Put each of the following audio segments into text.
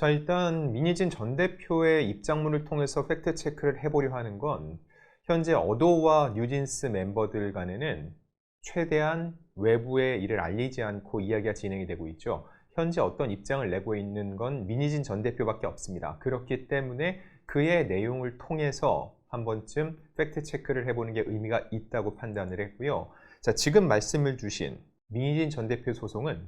자, 일단 민희진 전 대표의 입장문을 통해서 팩트 체크를 해보려 하는 건 현재 어도와 뉴진스 멤버들 간에는 최대한 외부의 일을 알리지 않고 이야기가 진행이 되고 있죠. 현재 어떤 입장을 내고 있는 건 민희진 전 대표밖에 없습니다. 그렇기 때문에 그의 내용을 통해서 한 번쯤 팩트 체크를 해보는 게 의미가 있다고 판단을 했고요. 자, 지금 말씀을 주신 민희진 전 대표 소송은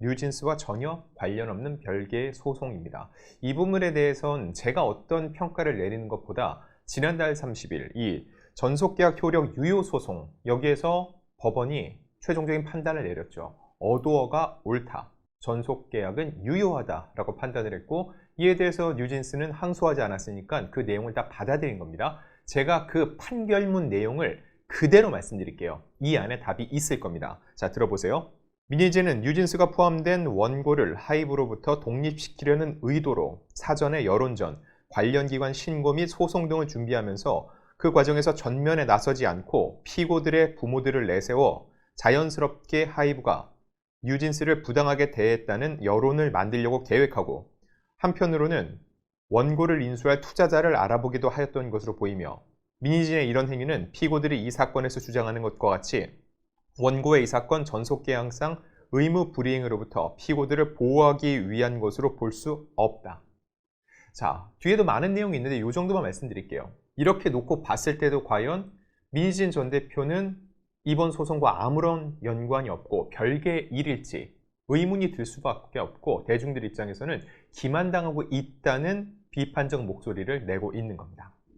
뉴진스와 전혀 관련 없는 별개의 소송입니다. 이 부분에 대해선 제가 어떤 평가를 내리는 것보다 지난달 30일 이 전속계약 효력 유효 소송 여기에서 법원이 최종적인 판단을 내렸죠. 어도어가 옳다. 전속계약은 유효하다라고 판단을 했고 이에 대해서 뉴진스는 항소하지 않았으니까 그 내용을 다 받아들인 겁니다. 제가 그 판결문 내용을 그대로 말씀드릴게요. 이 안에 답이 있을 겁니다. 자, 들어보세요. 미니지는 뉴진스가 포함된 원고를 하이브로부터 독립시키려는 의도로 사전에 여론전, 관련 기관 신고 및 소송 등을 준비하면서 그 과정에서 전면에 나서지 않고 피고들의 부모들을 내세워 자연스럽게 하이브가 뉴진스를 부당하게 대했다는 여론을 만들려고 계획하고 한편으로는 원고를 인수할 투자자를 알아보기도 하였던 것으로 보이며 미니진의 이런 행위는 피고들이 이 사건에서 주장하는 것과 같이 원고의 이 사건 전속계약상 의무 불이행으로부터 피고들을 보호하기 위한 것으로 볼 수 없다. 자, 뒤에도 많은 내용이 있는데 이 정도만 말씀드릴게요. 이렇게 놓고 봤을 때도 과연 민희진 전 대표는 이번 소송과 아무런 연관이 없고 별개의 일일지 의문이 들 수밖에 없고 대중들 입장에서는 기만당하고 있다는 비판적 목소리를 내고 있는 겁니다.